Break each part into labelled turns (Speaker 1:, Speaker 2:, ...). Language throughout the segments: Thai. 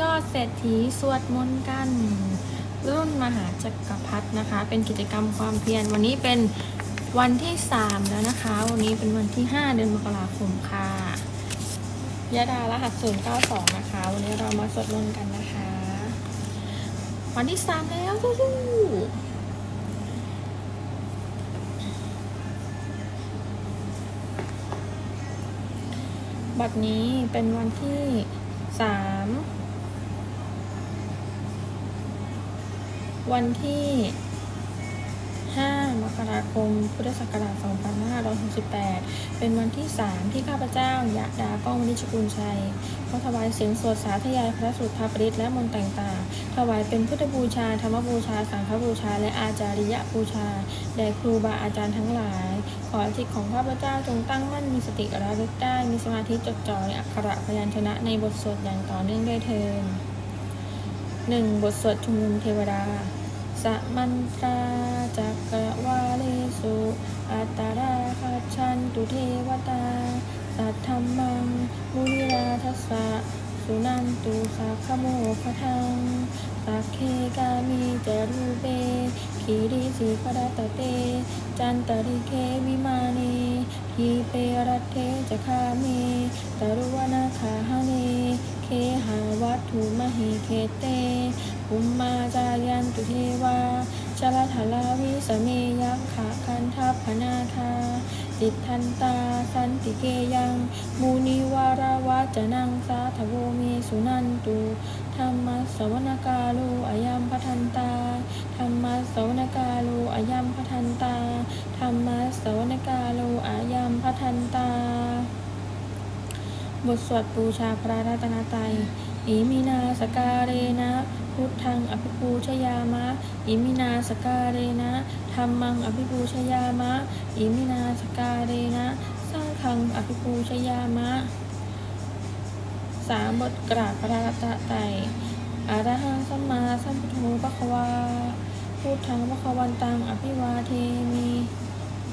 Speaker 1: ยอดเศรษฐีสวดมนต์กัน รุ่นมหาจักรพรรดินะคะ เป็นกิจกรรมความเพียรวันนี้เป็นวันที่ 3 แล้วนะคะ วันนี้เป็นวันที่ 5 เดือนมกราคมค่ะยะดารหัส092 นะคะ วันนี้เรามาสวดมนต์กันนะคะ วันที่ 3 แล้วสู้บัดนี้เป็นวันที่ 3 วันที่ 5 มกราคม พุทธศักราช 2568 เป็นวันที่ 3 ที่ข้าพเจ้ายะดาก้องวณิชกุลชัยขอถวายเสียงสวดสาธยายพระสุทธาปริตและมนต์ต่างๆ ถวายเป็นพุทธบูชา ธรรมบูชา สังฆบูชา และอาจาริยบูชา แด่ครูบาอาจารย์ทั้งหลาย ขอจิตของข้าพเจ้าจงตั้งมั่นมีสติระลึกได้ มีสมาธิจดจ่อในอักขระพยัญชนะในบทสวดอย่างต่อเนื่องด้วยเทิน หนึ่งบทสวดชุมนุมเทวดา สมันตราจักรวาเลสุอัตตาราคัจฉันตุเทวตา สัทธรรมังมุนิราทัสสะ สุนันตุสักขโมคทังสักเคกามีจารูเปขีริสีปดัตเต จันตริเควิมาเนทีเปรัตเทจะคาเมตรุวนาคาหาเนเคหาวัตถุมหิเคเตภูมมาจายันตุเทวาชลทลาวิสเมยักขะคันทัพพนาคา ติทันตาสันติเกยังมูนิวารวัจนังสาทโวเมสุนันตุธรรมสวนกาลูอายัมพทันตาธรรมสวนกาลูอายัมพทันตาธรรมสวนกาลูอายัมพทันตา บทสวดบูชาพระรัตนตรัยอิมินาสการเรนะ พุทธังอภิปูชยามะ อิมินาสการเรนะ ธรรมังอภิปูชยามะ อิมินาสกาเรนะสังฆังอภิปูชยามะ สามบทกราบพระรัตนตอะระหังสัมมาสัมพุทโธปะควาพุทธังปะควันตังอภิวาเทมิ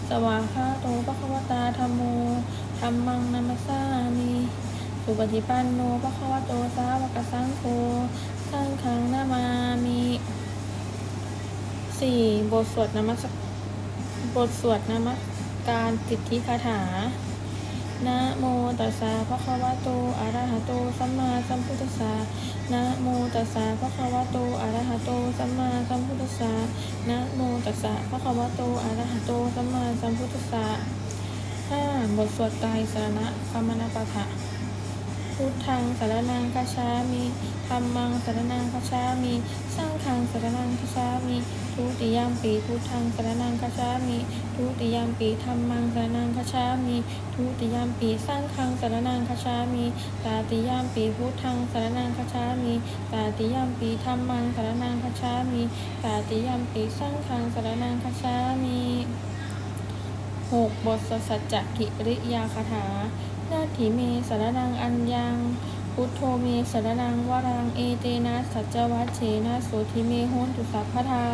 Speaker 1: สวาคาโตปะควตาธรรมโมธรรมังนัมสสามิสุปฏิปันโนปะควโตสาวกสังโฆ สังฆังนามามิ สี่บทสวดนมัสบทสวดนมัสการสิทธิคาถา นะโมตัสสะภะคะวะโตอะระหะโต สัมมาสัมพุทธัสสะ นะโมตัสสะภะคะวะโตอะระหะโต สัมมาสัมพุทธัสสะ นะโมตัสสะภะคะวะโตอะระหะโต สัมมาสัมพุทธัสสะห้าบทสวดไตรสรณะคมนาปะทะ พุทธังสารนังคาชามิธรรมังสารนังคาชามิสังฆังสารนังคาชามิทุติยามปีพุทธังสารนังคาชามิทุติยามปีธรรมังสารนังคาชามิทุติยามปีสังฆังสารนังคาชามิตาติยามปีพุทธังสารนังคาชามิตาติยามปีธรรมังสารนังคาชามิตาติยามปีสังฆังสารนังคาชามิหกบทสัจจะกิริยาคาถา นาถิเมสารนังอัญญัง พุทโธเมสารนังวรังเอเตนะสัจจวัชเชนะโสธิเมโหนตุสัพพทา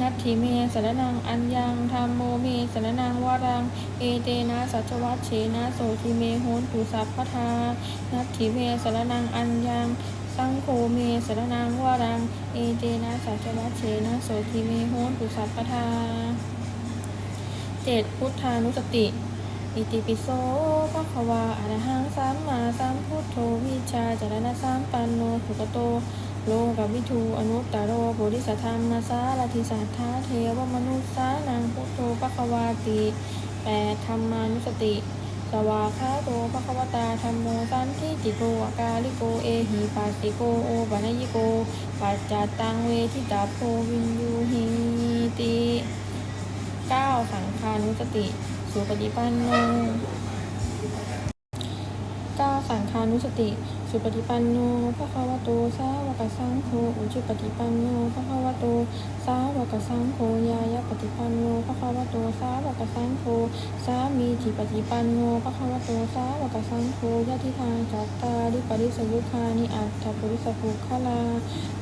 Speaker 1: นัตถิเมสารนังอัญญังธรรมโมเมสารนังวรัง เอเตนะสัจจวัชเชนะโสธิเมโหนตุสัพพทานัตถิเมสารนังอัญญังสังโฆเมสารนังวรัง เอเตนะสัจจวัชเชนะโสธิเมโหนตุสัพพทาเจ็ดพุทธานุสติ อิติปิโสภะคะวาอะระหังสัมมาสัมพุทโธวิชาจารณะสัมปันโนสุขโต โลกวิทูอนุตตโรโพธิสัตธรรมสารทิสัทธาเทวมนุษสานังพุทโธภะคะวาติแปดธรรมานุสติ สวาคาโตภะคะวตาธรรมโมสันทิจิโกอากาลิโกเอหิปัสสิโกโอปัญญิโก ปัจจตังเวทิตาโพวินยูหิติเก้าสังฆานุสติ สุปฏิปันโนก้าสังคานุสติ สุปฏิปันโนภะคะวะโตสาวกสังโฆอุจุปฏิปันโนภะคะวะโตสาวกสังโฆยายะปฏิปันโนภะคะวะโตสาวกสังโฆสามีจิปฏิปันโนภะคะวะโตสาวกสังโฆยะทิทางจัตตาริปริสยุคานิอัตถปุริสภุคลา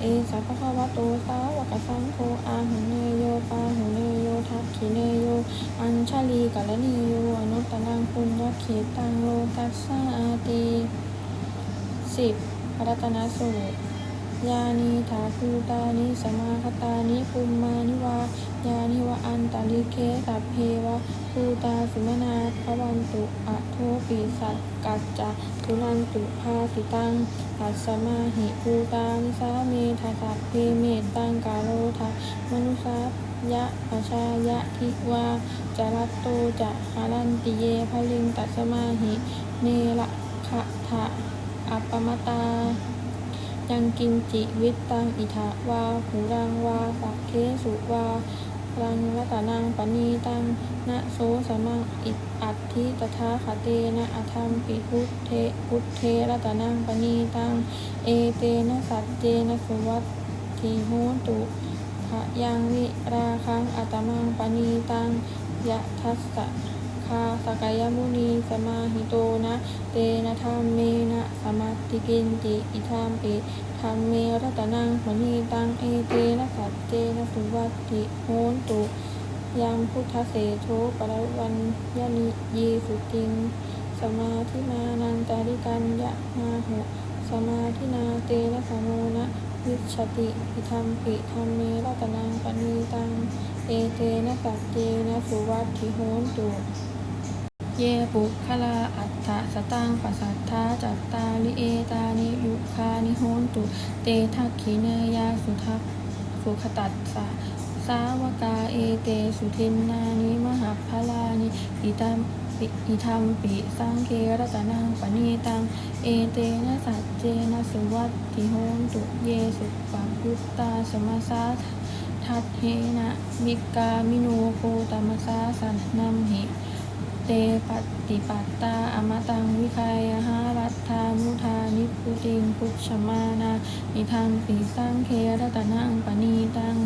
Speaker 1: เอสะภะคะวะโตสาวกสังโฆอาหุเนโยปาหุเนโยทักขิเนโย อัญชลีกัลนีโยอนุตตรังปุญญเขตังโลกัสสาติ สิบพระรัตนสูตร ยานิทาภูตานิสมาคตานิปุมมานิวา ยานิวะอันตาลิเคสัพเพวะภูตาสุมนาภวันตุอะโทปิสักกัจจสุนันตุภาสิตังปัสมาหิภูตานิสาเมทาสัพเพเมตังกาโลทามนุสายะปชายะทิวาจรัตโตจะหารันติเยพลิงตัสมาหิ เนระขะทะ อัปปมตา ยังกินจิวิตตังอิทะวาหูรังวาสักเคสุวารังรัตนังปณีตังนะโสสมังอิอัตถิตถาคเตนะอธรรมปิพุทเทพุทเทรัตนังปณีตังเอเตนะสัจเจนะสุวัตถิโหตุขะยังวิราคังอัตมังปณีตังยะทัสสะ คาสกายมุนีสมาหิโตนะ เตนะธรรมเมนะสมัตติกินติอิธามปิธรรมเมรัตนังมณีตังเอเตนะสัจเจนะสุวัติโหนตุยังพุทธเสโทปรวันยนิยีสุติง สมาธิมานันตาริกันยะมาหุสมาธินาเตนะสมโมนะวิชติอิธรรมปิธรรมเมรัตนังปณีตัง เอเตนะสัจเจนะสุวัติโหนตุ เยปุคลาอัฏฐสตังปัสสัทธาจัตตาลิเอตานิยุคานิโหนตุเตทักขิเนยาสุทัพสุขตัสสะสาวกาเอเตสุทินนานิมหาพลานิอิตัมปิอิทัมปิสังเครตนังปณีตัง เอเตนะสัจเจนะสุวัตถิโหนตุเยสุปังพุตตาสมสาทัตเทนะมิกามิโนโคตมสาสันนัมหิ เตปฏิปัตตาอมตังวิคายหารัตธามุทานิพุติงพุชมานาอิทังปิสังเครตนังปณีตัง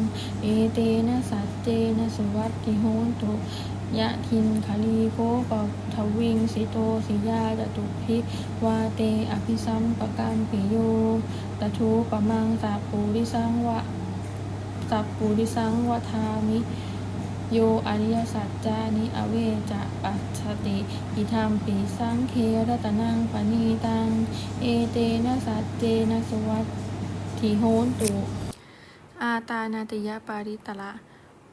Speaker 1: เอเตนะสัจเจนะสุวัตติโหนตุยะทินคาลีโกปะทวิงสิโตสิยาจตุพิวาเตอภิสัมปกันปิโยตทูปะมังสัพปูริสังวะสัปูริสังวทามิ โยอริยสัจจานิอเวจะปัสสติอิธรรมปิสังเครตนังปณีตัง เอเตนะสัจเจนะสวัตถิโหนตุ อาตานาติยปาริตละ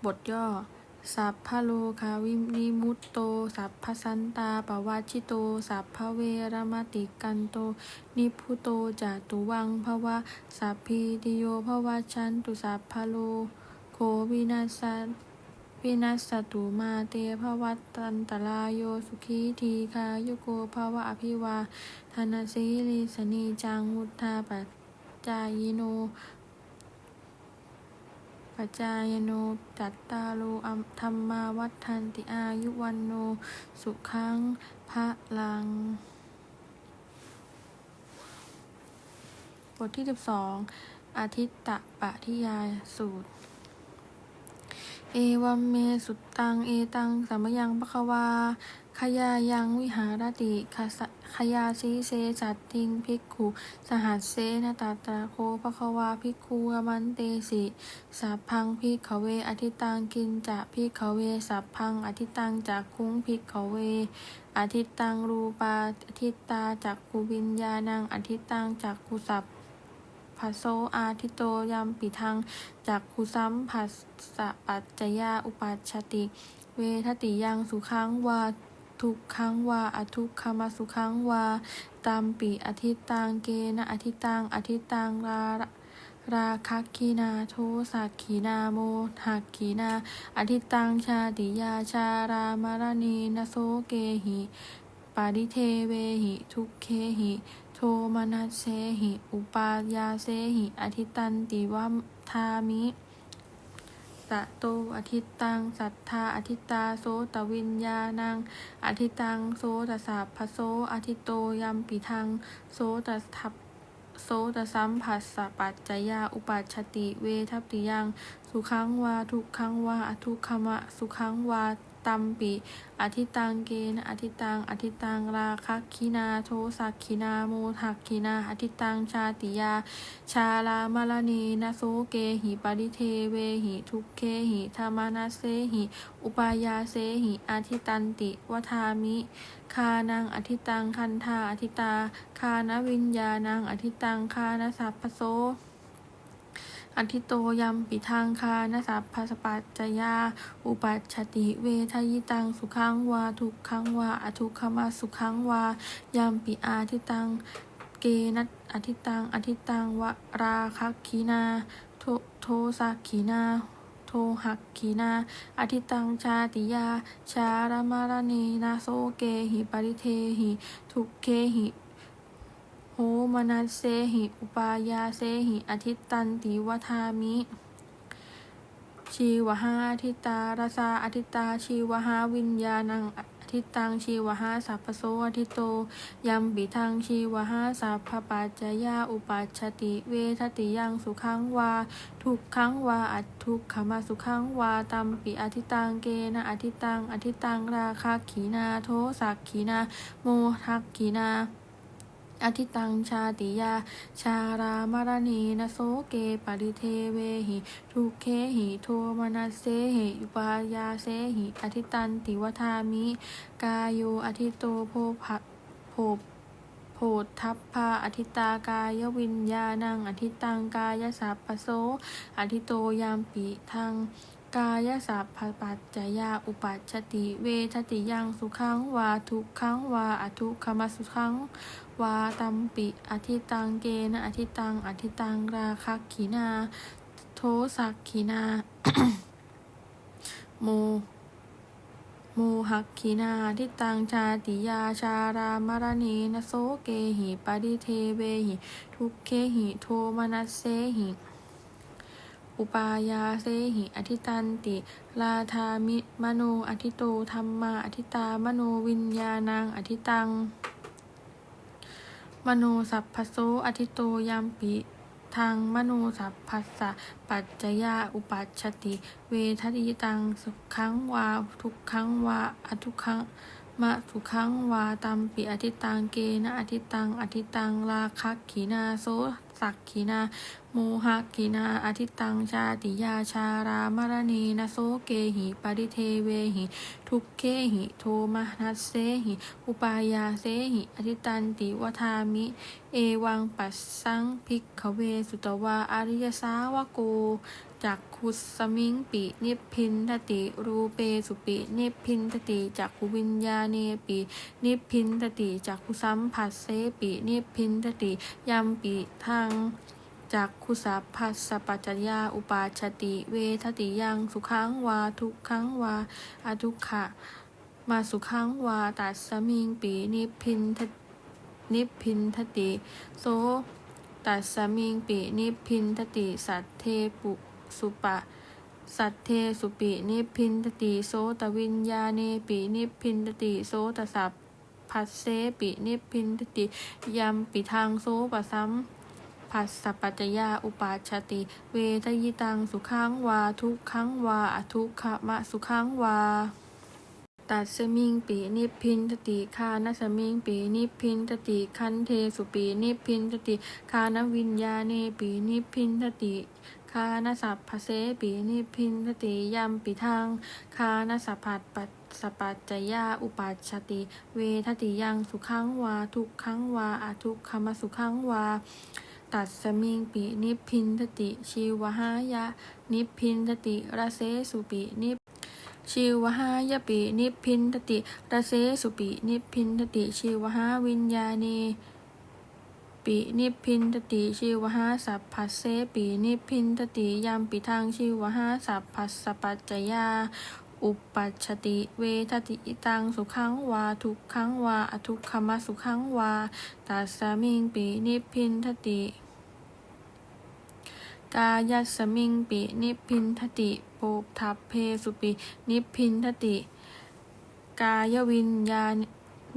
Speaker 1: บทย่อ สัพพะโลคาวินิมุตโต สัพพสันตาปวัชิโต สัพพเวรมติกันโต นิพุโตจาตุวังภวะ สัพพิติโยภวัชชันตุสัพพะโลโควินาสส วินัสสตุมาเตภวัตตันตรายโยสุขีทีคายุโกภวะอภิวาธนาสีลิสนีจังวุธาปัจจายโนปัจจายโนจัตตาโลอัมธรรมาวัฏทันติอายุวันโน สุขังพระลัง บทที่ 12 อาทิตตปะทิยาสูตร เอวัมเมสุตตัง เอตัง สัมยังปะคะวา ขยายังวิหารติขยาสีเสสัตติงภิกขุ สหัสเสนตาตระโคปะคะวาภิกขุอมันเตสิสัพพังภิกขเว อธิตังกินจะภิกขเว สัพพัง อธิตังจากคุ้งภิกขเว อธิตังรูปาอธิตาจากกุวิญญาณัง อธิตังจากกุสัพ พโสอาทิโตยัมปิทังจากคุสัมผัสสะปัจจยาอุปัชติ เวทติยังสุขังวาทุกขังวาอทุกขมาสุขังวาตามปิอธิตังเกนะอธิตังอธิตังราราคักขีนาโทสักขีนาโมหักขีนา อธิตังชาติยาชารามารณีนโสเกหิ ริเทเวหิ ทุกเคหิ โทมนัสเสหิ อุปายาเสหิ อธิตันติวัมทามิสะโตอธิตัง สัทธาอธิตาโสตวิญญาณัง อธิตัง โสตสัพโส อธิโตยัมปิทัง โสตทัพโสตสัมผัสสะปัจจยา อุปัชติ เวทัพติยัง สุขังวา ทุกขังวาอทุกขมะ สุขังวา ตัมปิ อธิตังเกนอธิตัง อธิตังราคักขินาโทสักขินาโมทักขินา อธิตังชาติยา ชาลามารณีนาโสเกหิปริเทเวหิทุกเคหิธรรมานาเสหิ อุปายาเสหิอาทิตันติวทามิ คานังอธิตังคันธาอธิตา คานวิญญาณังอธิตังคานสัพพโส อธิโตยัมปิทางคานะสัพพสปัจจยา อุปัชติเวทยิตังสุขังวาทุกขังวาอทุกขมาสุขังวายัมปิอาทิตังเกนัตอธิตังอธิตังวราคักขีนาโทโทสักขีนาโทหักขีนา อธิตังชาติยา ชารามารณีนาโซเกหิปริเทหิ ทุกเคหิ มนัสเซหิ อุปายาเซหิ อธิตันติวทามิ ชีวหาอธิตารสาอธิตา ชีวหาวิญญาณังอธิตัง ชีวหาสัพพโสอธิโต ยัมปิทัง ชีวหาสัพพปัจจยาอุปัชติ เวทติยังสุขังวา ทุกขังวา อัตทุกขมาสุขังวา ตัมปิอธิตัง เกนะอธิตัง อธิตัง ราคาขีนา โทสักขีนา โมทักขีนา อธิตังชาติยา ชารามารณีนโสเกปริเทเวหิ ทุเคหิโทมนัสเสหิอุปายาเสหิ อธิตันติวทามิ กายโยอธิโตโพภะโพโพทัพพาอธิตากายวิญญาณังอธิตังกายสัพพโสอธิโตยามปิทังกายสัพพปัจจยาอุปัชชติ เวทติยังสุขังวาทุกขังวาอทุกขมสุขัง วาตัมปิอธิตังเกนะอธิตังอธิตังราคักขีนาโทสักขีนาโมโมหักขีนาทิตังชาติยาชารามารณีนโสเกหิปริเทเวหิ ทุกเคหิโทมนัสเสหิ อุปายาเสหิอธิตันติลาธามิมโนอธิโตธรรมาอธิตามโนวิญญาณังอธิตัง มโนสัพพโสอธิโตยามปิทางมโนสัพพัสสะปัจจยาอุปัชชติ เวทติตังสุขังวาทุกขังวาอทุกขังมะสุขังวาตัมปิอธิตังเกนะอธิตังอธิตังราคักขีนาโส สักขีนาโมหะขีนาอธิตังชาติยาชารามารณีนโสเกหิปริเทเวหิ ทุกเคหิโทมนัสเซหิ อุปายาเซหิ อธิตันติวทามิ เอวังปัสสังพิกขเวสุตวาอริยสาวโก จักขุสมิงปินิพินทติ รูเปสุปินิพินทติจักขุวิญญาเนปินิพินทติจักขุสัมผัสเสปินิพินทติยัมปิทังจักขุสัพพัสสปัจจยาอุปาชติ เวทติยังสุขังวาทุกขังวาอทุกขะมาสุขังวาตัสสมิงปินิพินทนิพินทติโสตัสสมิงปินิพินทติสัทเทปุ สุปะ สัทเทสุปินิพินทติโสตวิญญาเนปินิพินทติโสตสัพพัสเสปินิพินทติยัมปิทางโสปะสัมผัสสะปัจจยาอุปาชติ เวทยิตังสุขังวา ทุกขังวาอทุกขมะสุขังวาตัดสมิงปีนิพินทติคานสมิงปีนิพินทติคันเทสุปีนิพินทติคานวิญญาเนปีนิพินทติ คานาสัพพเสปีนิพินทติยัมปิทางคานาสัพพัดปัสสะปัจจยาอุปัชชติ เวทติยังสุขังวา ทุกขังวาอทุกขมสุขังวา ตัดสมิงปินิพินทติ ชีวหายะ นิพินทติระเสสุปินิพชีวหายปินิพินทติระเสสุปินิพินทติ ชีวหาวิญญาเน ปินิพพินทติชีวหาสัพพัสเสปินิพพินทติยามปิทางชีวหาสัพพัสสะปัจจยา อุปัชติเวทติตังสุขังวาทุกขังวาอทุกขมสุขังวาตัสมิงปินิพพินทติกายัสมิงปินิพพินทติโปทัพเพสุปินิพพินทติ กายวิญญา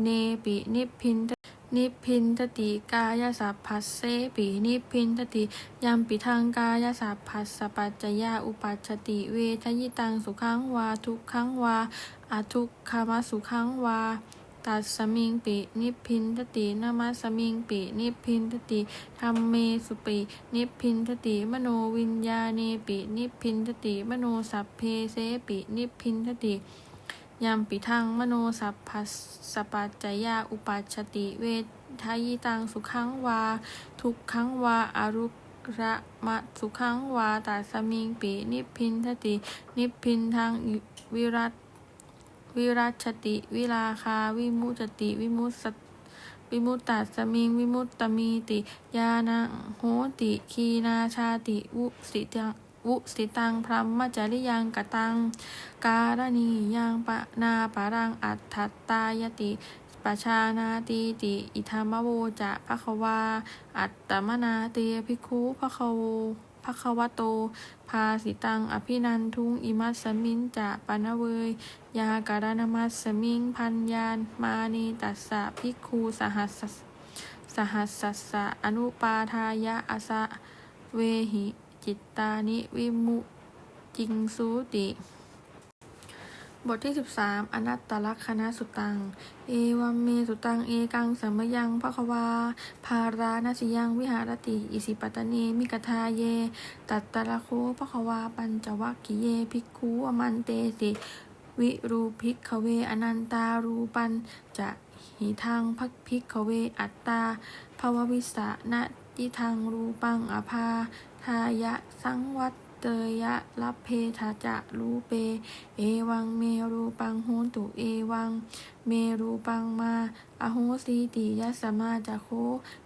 Speaker 1: เนปินิพพินท นิพพินทติกายสัพพัสเสปินิพพินทติยัมปิทางกายสัพพัสสะปัจจยาอุปัชติเวทยิตังสุขังวาทุกขังวาอทุกขามสุขังวาตัสสมิงปินิพพินทตินามัสมิงปินิพพินทติธรรมเมสุปินิพพินทติมโนวิญญาเนปินิพพินทติมโนสัพเพเสปินิพพินทติ ยัมปิทังมโนสัพพสปัจจยาอุปัชติเวทายิตังสุขังวา ทุกขังวาอารุระมะสุขังวาตัสมิงปินิพินทตินิพินทางวิรัตวิรัชติวิลาคาวิมุจติวิมุสสวิมุตตัสมิงวิมุตตมีติ ยานังโหติ คีนาชาติวุสิตัง วุสิตังพรหมจริยังกตัง การณียังปะนาปะรังอัตถตายติปชานาตีติ อิธรรมโวจะภะควา อัตตมนาเตภิกขุภะคะโวภะควะโต ภาสิตัง อภินันทุง อิมัสมินจะปะนเวยยาการณมัสสมิง พันยานมานีตัสสะภิกขุสหัสสสหัสสสะอนุปาทายะอสะเวหิ จิตตานิวิมุจิงสูติ บทที่ 13 อนัตตลักษณะสุตัง เอวัมเมสุตัง เอกังสัมยังภควา ภารานาสิยังวิหารติ อิสิปตเนมิกทาเย ตัตตะละโคภควา ปัญจวัคคิเย ภิกขุอมันเตสิ วิรูพิกขเว อนันตารูปันจะหิทังพักพิกขเว อัตตาภววิสะนะยิทังรูปังอภา ทายะสังวัตเตยะลัพเพทาจะรูเป เอวังเมรูปังโหตุเอวัง เมรูปังมา อโหสีติยัสมาจะโค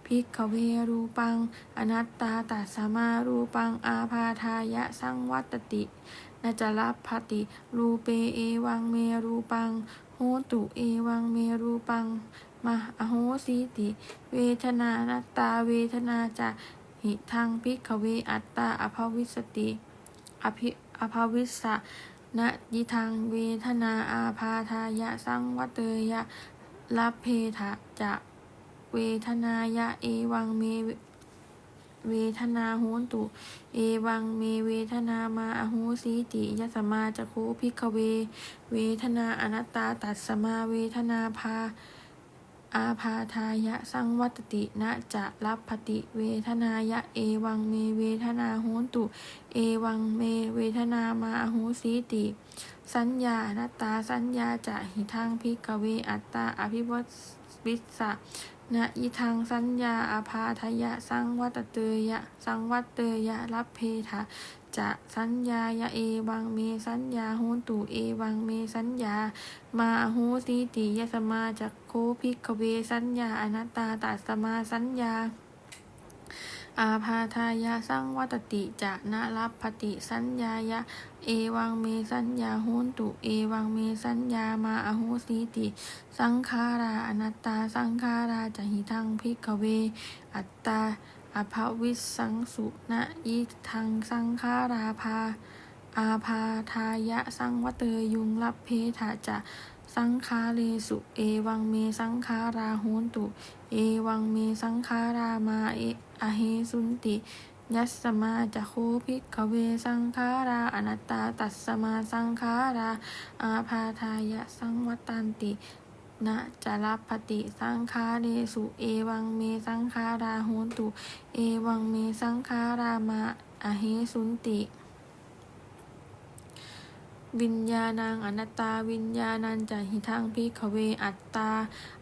Speaker 1: ภิกขเวรูปัง อนัตตาตัสมารูปังอาพาทายะสังวัตตินาจลัพพติรูเปเอวังเมรูปังโหตุเอวังเมรูปังมาอโหสีติ เวทนานัตตาเวทนาจะ หิทังพิกเวอัตตาอภวิสติอภิอภวิสสะนะยิทังเวทนาอาพาทายะสังวัตเตยะลัพเพทะจะเวทนายะเอวังเมเวทนาโหนตุ เอวังเมเวทนามาอโหสีติยสมาจะโคพิกเว เวทนาอนัตตาตัสสมาเวทนาพา อาพาทายะสังวัตตินะจะรับพติเวทนายะเอวังเมเวทนาโหนตุ เอวังเมเวทนามาอโหสีติ สัญญาอนัตตาสัญญาจะหิทังพิกเวอัตตาอภิวัตวิสสะนะยิทังสัญญาอาพาทายะสังวัตเตยะ สังวัตเตยะรับเพทะ จะสัญญายะเอวังเมสัญญาโหนตุเอวังเมสัญญา มาโหติติยสมาจักโคภิกเวสัญญาอนัตตาตัสสมาสัญญาอาพาทายะสังวัตติจะนะรับปฏิสัญญายะ เอวังเมสัญญาโหนตุเอวังเมสัญญามาอโหสีติ สังขาราอนัตตาสังขาราจะหิทังพิกเว อัตตา อภวิสังสุนะยิทังสังขาราภา อาพาทายะสังวเตยุงรับเพทะจะสังคาเลสุเอวังเมสังขาราโหนตุ เอวังเมสังขารามาเออเหสุนติ ยัสมาจะโคภิกขเวสังขาราอนัตตาตัสมาสังขารา อาพาทายะสังวตันติ นะจะรับปฏิสังขาเรสุเอวังเมสังขาราโหตุ เอวังเมสังขารามาอเหสุนติ วิญญาณังอนัตตาวิญญาณันจะหิทังพิกขเวอัตตา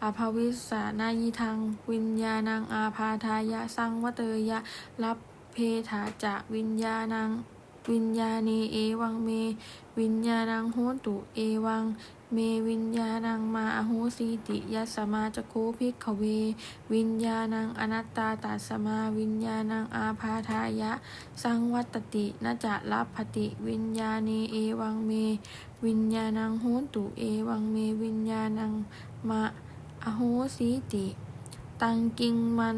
Speaker 1: อภวิสานายิทัง วิญญาณังอาพาทายะสังวเตยะรับเพถาจะวิญญาณังวิญญาณีเอวังเม วิญญาณังโหตุเอวัง เมวิญญาณังมาอโหสีติยัสมาจะโคภิกขเว วิญญาณังอนัตตาตัสมาวิญญาณังอาพาทายะ สังวัตตินจะรับพติ วิญญาณีเอวังเม วิญญาณังหนตุเอวังเม วิญญาณังมาอโหสีติ ตังกิงมัน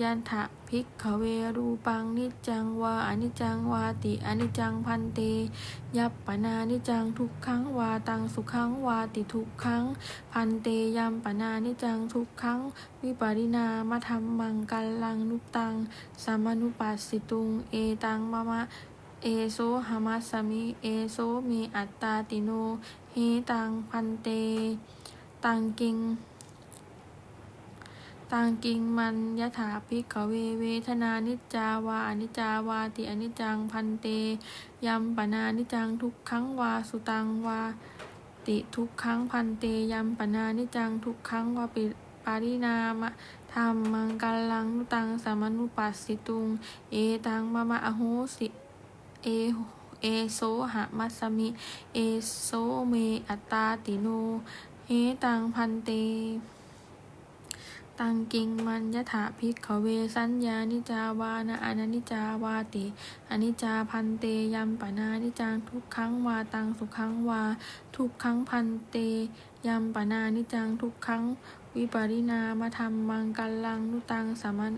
Speaker 1: ยันทะ ภิกขเวรูปังนิจังวาอนิจังวาติอนิจังพันเต ยัปปนานิจังทุกขังวาตังสุขังวาติทุกขังพันเตยัมปนานิจังทุกขังวิปริณามธรรมังกัลลังนุตังสัมนุปัสสิตุงเอตังมะมะเอโซหามัสสมิเอโซมีอัตตาติโนเฮตังพันเต ตังกิง ตังกิงมันยถาภิกขเวเวทนานิจาวาอนิจาวาติอนิจังพันเตยัมปนานิจังทุกขังวาสุตังวาติทุกขังพันเตยัมปนานิจังทุกขังวาปิปารินามะธรรมังกัลลังนุตังสามานุปัสสิตุง เอตังมะมะอโหสิเอเอโซหะมัสสมิ เอโซเมอัตตาติโนเฮตังพันเต ตังกิงมันยะถาภิกขเวสัญญานิจาวานะอนันิจาวาติอนิจจาพันเตยัมปนานิจังทุกขังวาตังสุขังวา ทุกขังพันเตยัมปนานิจังทุกขังวิปริณามธรรมังกัลลังนุตังสามา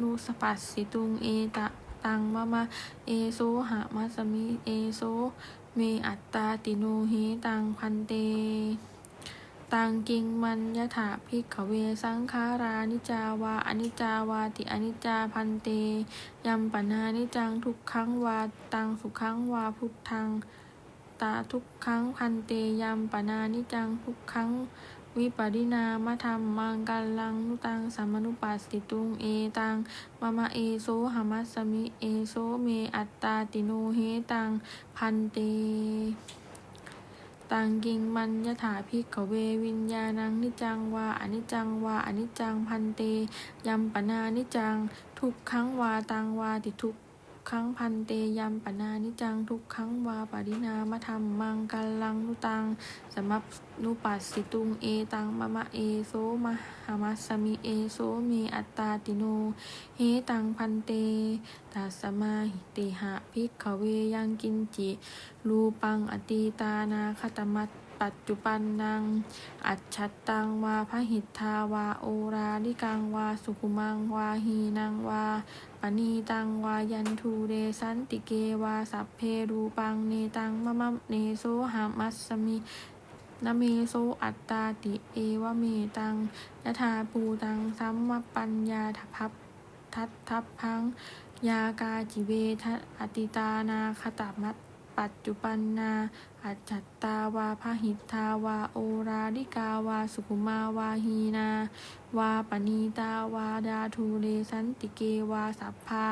Speaker 1: นุสปัสสิตุงเอตะตังมะมะเอโซหะมัสสมิเอโซเมอัตตาติโนเฮตังพันเต ตังกิงมันยะถาภิกขเวสังขารานิจาวาอนิจาวาติอนิจจาพันเตยัมปนานิจังทุกขังวาตังสุขังวาพุทธังตาทุกขังพันเตยัมปนานิจังทุกขังวิปริณามธรรมังกัลังนุตังสัมมนุปัสสิตุงเอตังมะมะเอโซหามัสสมิเอโซเมอัตตาติโนเฮตังพันเต ตังกิงมันยถาภิกขเววิญญาณังนิจังวาอนิจังวาอนิจจังพันเต ยัมปนานิจัง ทุกขังวาตังวาติทุก ขังพันเตยัมปนานิจังทุกขังวาปริณามธรรมมังกัลลังนุตังสมัปนุปัสสิตุงเอตังมะมะเอโซมะหามัสมิเอโซเมอัตตาติโนเฮตังพันเตตัสมาหิติหะภิกขเวยังกินจิรูปังอตีตานาคตมัตปัจจุปันนังอัจฉัตตังวาพหิทธาวาโอราลิกังวาสุขุมังวาหีนังวา ปณีตังวายันทูเดสันติเกวาสัพเพรูปังเนตังมะมะเนโซหามัสสมินเมโซอัตตาติเอวเมตังยะธาปูตังสัมมปัญญาทพับทัตทัพพัง ยากาจิเวทอติตานาคตามัต ปัจจุปันนาอัจฉัตตาวาพหิทาวาโอราดิกาวาสุขุมาวาหีนา วาปณีตาวาดาทูเรสันติเกวาสัพพา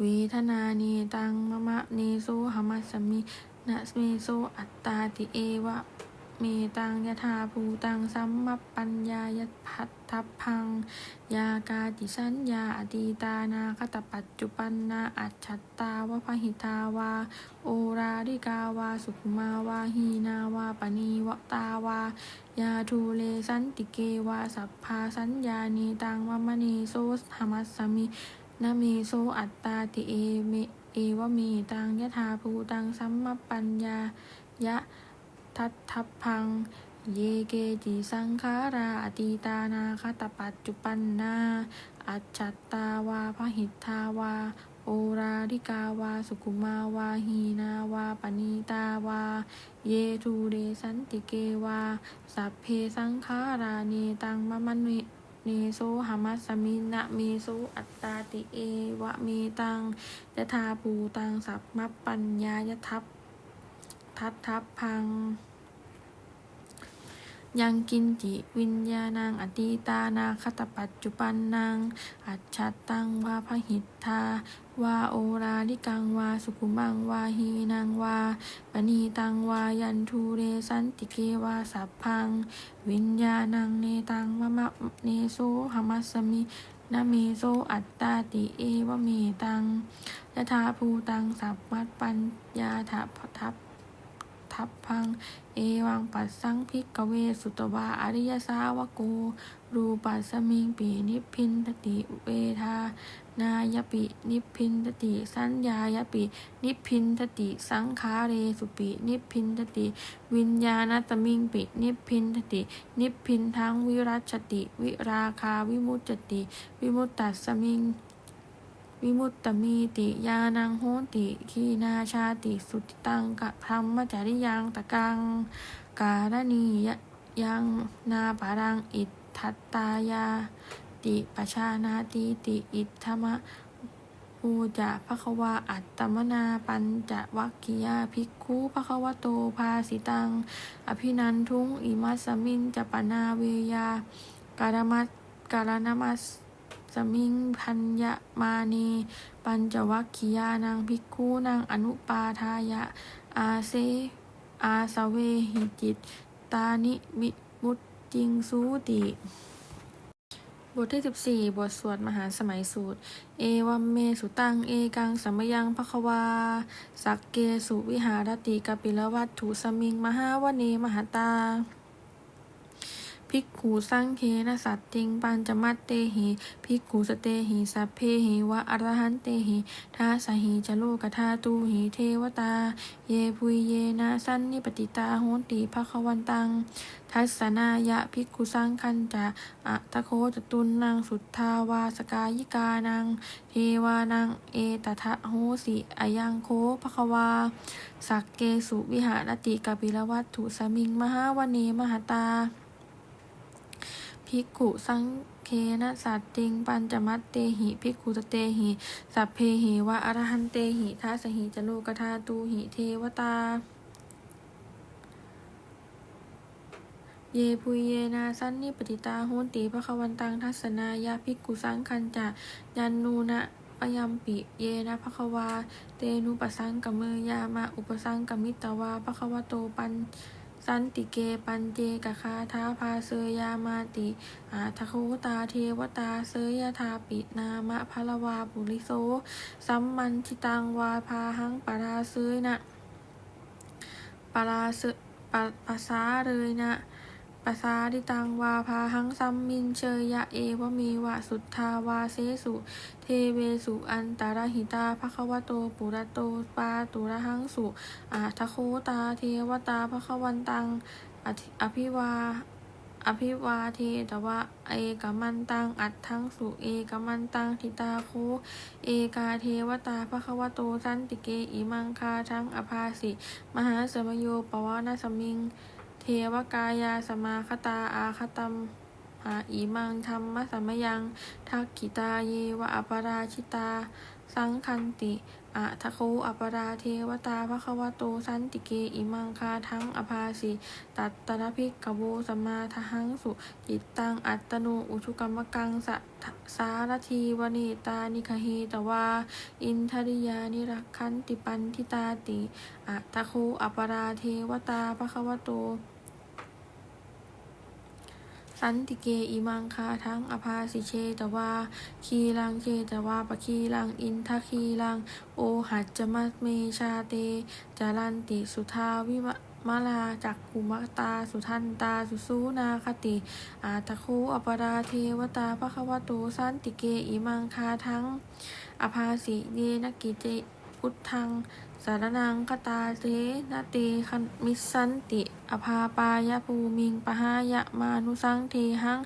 Speaker 1: วีทนาเนตังมะมะเนโซหมัสสมินะเมโซอัตตาติเอวะ เมตังยะธาภูตังสัมมปปัญญายพัททัพพัง ยากาติสัญญาอตีตานาคตปัจจุปันนาอัจฉัตตาวะพหิตาวา โอราริกาวา สุขุมาวาหีนาวาปณีวตาวา ยาทูเลสันติเกวา สัพพาสัญญานีตังวมณีโซหมัสสมินะเมโซอัตตาติเอเมเอวเมตังยะธาภูตังสัมมปัญญายะ ทัตทัพพัง เยเกจิสังขาราอตีตานาคตปัจจุปันนา อัจฉัตตาวาพหิทธาวา โอราลิกาวา สุขุมาวาหีนาวาปณีตาวา เยทูเรสันติเกวา สัพเพสังขาราเนตังมะมันเมเนโซหามัสสมินะเมโซอัตตาติเอวะเมตังยะธาปูตังสัพมัปปัญญายทัพทัตทัพพัง ยังกินจิวิญญาณังอตีตานาคตปัจจุปันนังอัจฉตังวาพหิทธาวาโอราลิกังวาสุขุมังวาหีนังวาปณีตังวายันทูเรสันติเกวาสัพพัง วิญญาณังเนตังมะมะเนโซหมัสมินเมโซอัตตาติเอวะเมตังยะธาภูตังสัพมัตปัญญาถาทัพ ทัพพัง เอวังปัสสังพิกเวสุตวาอริยสาวโก รูปัสมิงปีนิพินทติเวทานายปินิพินทติสัญญายปินิพินทติสังขาเรสุปินิพินทติวิญญาณตมิงปินิพินทตินิพินทังวิรัชติ วิราคาวิมุตจติ วิมุตตัสสมิง วิมุตตมีติยานังโหติขีนาชาติสุติตังกะพรหมจริยังตะกัง การณียยังนาปารังอิทธัตตายาติปชานาติติอิทธมะภูจะภควาอัตตมนาปัญจวัคคียาภิกขุภควโตภาสิตัง อภินันทุงอิมัสมินจะปนาเวยาการมัสการนามัส สมิงพัญญมานีปัญจวัคคียานังภิกขุนังอนุปาทายะ อาเซ อาสเวหิจิต ตานิวิมุตติงสูติบทที่ 14 บทสวดมหาสมัยสูตร เอวัมเมสุตัง เอกังสัมยังภควา สักเกสุวิหารติกปิลวัตถุสมิง มหาวเนมหาตา ภิกขุสังเคนะสัตติงปัญจมัตเตหิภิกขุสเตหิสัพเพหิวะอรหันเตหิทาสหิจโลกธาตูหิเทวตา เยพุยเยนะสันนิปติตาโหนติภควันตัง ทัสสนายะภิกขุสังคันจะอะตะโคจตุนนางสุทธาวาสกายิกานังเทวานังเอตทะโหสิอายังโคภควา สักเกสุวิหารติกปิลวัตถุสมิงมหาวเนมหาตา ภิกขุสังเคนะสัตติง ปัญจมัตเตหิภิกขุสเตหิสัพเพหิวะอรหันเตหิทัสหิจโลกธาตูหิเทวตา เยปุยเยนาสันนิปติตาโหนติภควันตังทัสสนายาภิกขุสังคันจะยันนูนะปยัมปิเยนะภควา เตนุปสังกเมยามาอุปสังกมิตวาภควโตปัน สันติเกปันเจกคาทาพาเสยยามาติ อาทะคุตาเทวตาเสยยทาปินามะพลวาปุริโสสัมมันชิตังวาพาหังปราเสยนะปราเสปะปะสาเลยนะ ปะสาดิตังวาพาหังสัมมินเชยยะเอวะเมวะสุทธาวาเสสุ เทเวสุอันตารหิตาภควโตปุระโตปาตุระหังสุอาทโคตาเทวตาภควันตังอภิวาอภิวาเทตวะเอกมันตังอัดทั้งสุเอกมันตังทิตาโคเอกาเทวตาภควโตสันติเกอิมังคาทั้งอภาสิ มหาสมโยปวานาสมิง วกายาสมาคตาอาคตัมหาอิมังธรรมสัมมยัง ทักขิตาเยวะอัปราชิตา สังคันติอะทะโคอปราเทวตาภควโตสันติเกอิมังคาทั้งอภาสิตัตตระภิกขโวสมมาทหังสุจิตตังอัตโนอุชุกรรมกังสะสารทีวเนตานิคเฮตวา อินทริยานิรักขันติปันทิตาติอะทะโคอปราเทวตาภควโต สันติเกอิมังคาทั้งอภาสิเชตวา คีลังเชตวาปะคีลังอินทคีลัง โอหัจจมัสเมชาเตจารันติสุทาวิมะมาลาจักขุมตาสุทันตาสุสูนาคติ อาตะคูอปราเทวตาภควโตสันติเกอิมังคาทั้ง อภาสิเยนกิเจพุทธังารนังคตาเสนาเตคันมิสันติ อภาปายภูมิงปหายะมานุสังเทหัง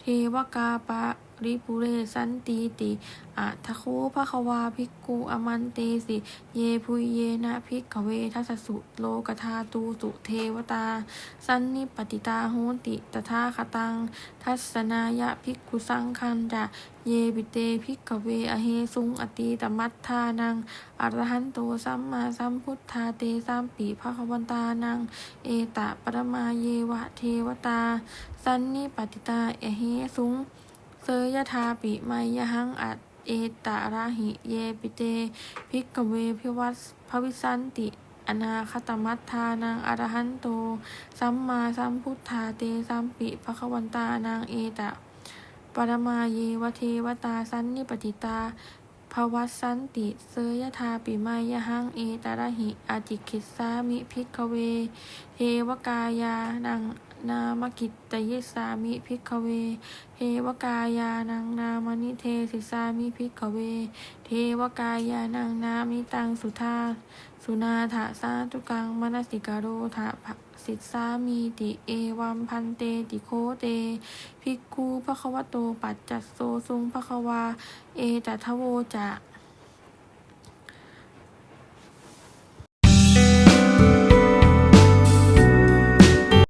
Speaker 1: เทวกาปะริปุเรสันติติอะทะโคภควาภิกขุอมันเตสิ เยพุยเยนะภิกขเวทัสสุโลกธาตูสุเทวตา สันนิปติตาโหติตถาคตัง ทัสสนายะภิกขุสังคันจะ เยบิเตภิกขเวอเหสุงอตีตมัตทานังอรหันโตสัมมาสัมพุทธาเตสัมปีภควันตานัง เอตะปรมาเยวะเทวตา สันนิปติตาเอเหสุงเสยทาปิไมยหังอัดเอตาราหิเยปิเตภิกขเวพิวัสภวิสันติ อนาคตมัตทานังอรหันโต สัมมาสัมพุทธาเตสัมปิภควันตานังเอตะ ปรมาเยวเทวตาสันนิปติตาภวัสสันติเสยทาปิไมยหังเอตระหิอาจิคิสามิภิกเว เทวกายานังนามกิตตยิสามิภิกเว เทวกายานังนามนิเทศิสามิภิกเว เทวกายานังนามิตังสุธา สุนาถาสาตุกังมนสิกาโรถาสิทสามีติเอวัมพันเตติโคเต ภิกูพระควโตปัจจัสโซสุงพระควา เอตทโวจะ